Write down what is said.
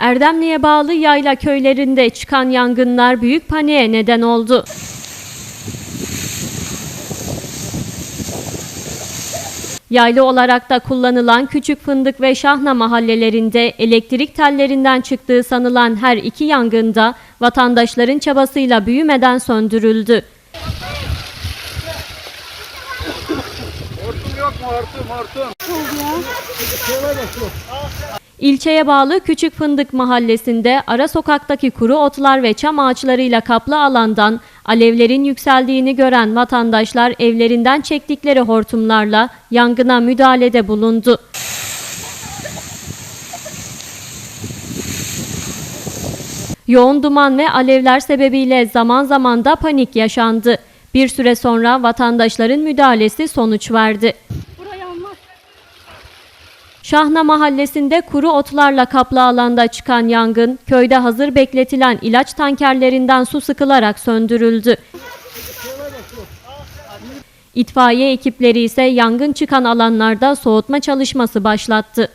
Erdemli'ye bağlı yayla köylerinde çıkan yangınlar büyük paniğe neden oldu. Yaylı olarak da kullanılan Küçük Fındık ve Şahna mahallelerinde elektrik tellerinden çıktığı sanılan her iki yangında vatandaşların çabasıyla büyümeden söndürüldü. Hortum yok mu hortum hortum? İlçeye bağlı Küçük Fındık mahallesinde ara sokaktaki kuru otlar ve çam ağaçlarıyla kaplı alandan alevlerin yükseldiğini gören vatandaşlar evlerinden çektikleri hortumlarla yangına müdahalede bulundu. Yoğun duman ve alevler sebebiyle zaman zaman da panik yaşandı. Bir süre sonra vatandaşların müdahalesi sonuç verdi. Şahna mahallesinde kuru otlarla kaplı alanda çıkan yangın, köyde hazır bekletilen ilaç tankerlerinden su sıkılarak söndürüldü. İtfaiye ekipleri ise yangın çıkan alanlarda soğutma çalışması başlattı.